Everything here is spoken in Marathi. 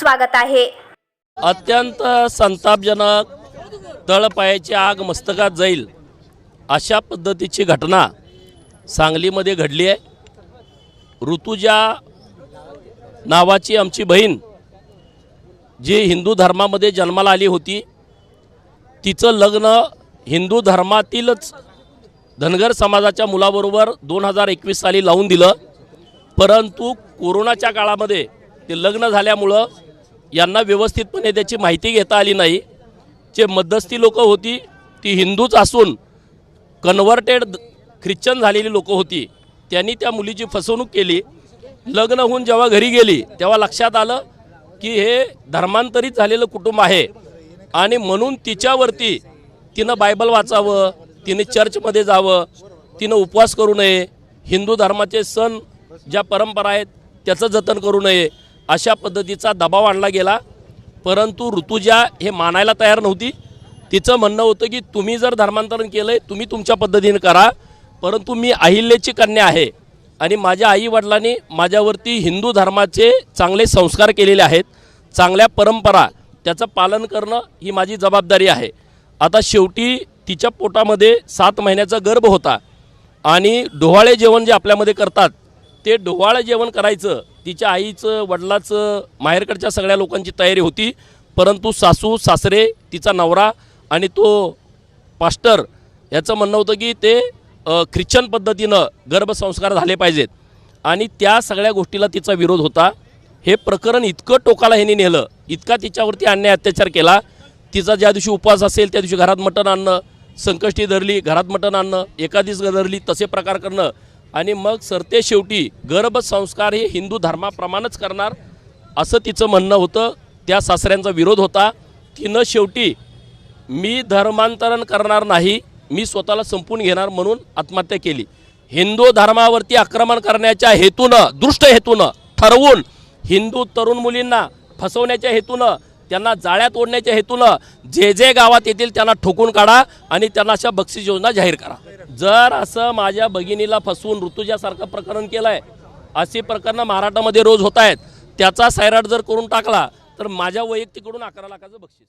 स्वागत आहे. अत्यंत संतापजनक तळपायाची आग मस्तकात जाईल अशा पद्धतीची घटना सांगलीमध्ये घडली आहे. ऋतुजा नावाची आमची बहीण जी हिंदू धर्मामध्ये जन्माला आली होती तिचं लग्न हिंदू धर्मातीलच धनगर समाजाच्या मुलाबरोबर दोन हजार एकवीस साली लावून दिलं. परंतु कोरोनाच्या काळामध्ये ते लग्न झाल्यामुळं यांना व्यवस्थितपणे त्याची माहिती घेता आली नाही. जे मध्यस्थी लोक होती ती हिंदूच असून कन्व्हर्टेड ख्रिश्चन झालेली लोक होती. त्यांनी त्या मुलीची फसवणूक केली. लग्न होऊन जेव्हा घरी गेली तेव्हा लक्षात आलं की हे धर्मांतरित झालेलं कुटुंब आहे. आणि म्हणून तिच्यावरती तिनं बायबल वाचावं तिने चर्चमध्ये जावं तिनं उपवास करू नये. हिंदू धर्माचे सण ज्या परंपरा आहेत त्याचं जतन करू नये. अशा पद्धतीचा दबाव आणला गेला. परंतु ऋतुजा हे मानायला तयार नव्हती. तिचं म्हणणं होतं की तुम्ही जर धर्मांतरण केलं आहे तुम्ही तुमच्या पद्धतीने करा. परंतु मी अहिल्याची कन्या आहे आणि माझ्या आई वडिलांनी माझ्यावरती हिंदू धर्माचे चांगले संस्कार केलेले आहेत. चांगल्या परंपरा त्याचं पालन करणं ही माझी जबाबदारी आहे. आता शेवटी तिच्या पोटामध्ये सात महिन्याचा गर्भ होता आणि डोहाळे जेवण जे आपल्यामध्ये करतात ते डोहाळे जेवण करायचं तिच्या आईचं वडिलाचं माहेरकडच्या सगळ्या लोकांची तयारी होती. परंतु सासू सासरे तिचा नवरा आणि तो पास्टर याचं म्हणणं होतं की ते ख्रिश्चन पद्धतीनं गर्भसंस्कार झाले पाहिजेत. आणि त्या सगळ्या गोष्टीला तिचा विरोध होता. हे प्रकरण इतकं टोकाला ह्यांनी नेलं. इतका तिच्यावरती अन्याय अत्याचार केला. तिचा ज्या दिवशी उपवास असेल त्या दिवशी घरात मटण आणणं संकष्टी धरली घरात मटण आणणं एका दिवस धरली तसे प्रकार करणं आणि मग सरते शेवटी गर्भसंस्कार हे हिंदू धर्माप्रमाणेच करणार असं तिचं म्हणणं होतं. त्या सासऱ्यांचा विरोध होता. तिनं शेवटी मी धर्मांतरण करणार नाही. मी स्वतःला संपून घेणार म्हणून आत्महत्या केली. हिंदू धर्मावरती आक्रमण करण्याच्या हेतूनं दृष्ट हेतूनं ठरवून हिंदू तरुण मुलींना फसवण्याच्या हेतूनं त्यांना जाळ्यात ओढण्याच्या हेतूनं जे जे गावात येतील त्यांना ठोकून काढा आणि त्यांना अशा बक्षीस योजना जाहीर करा. जर असं माझ्या भगिनीला फसवून ऋतुजासारखं प्रकरण केलं आहे अशी प्रकरणं महाराष्ट्रामध्ये रोज होत आहेत त्याचा सायराट जर करून टाकला तर माझ्या वैयक्तिकडून अकरा लाखाचं बक्षीस.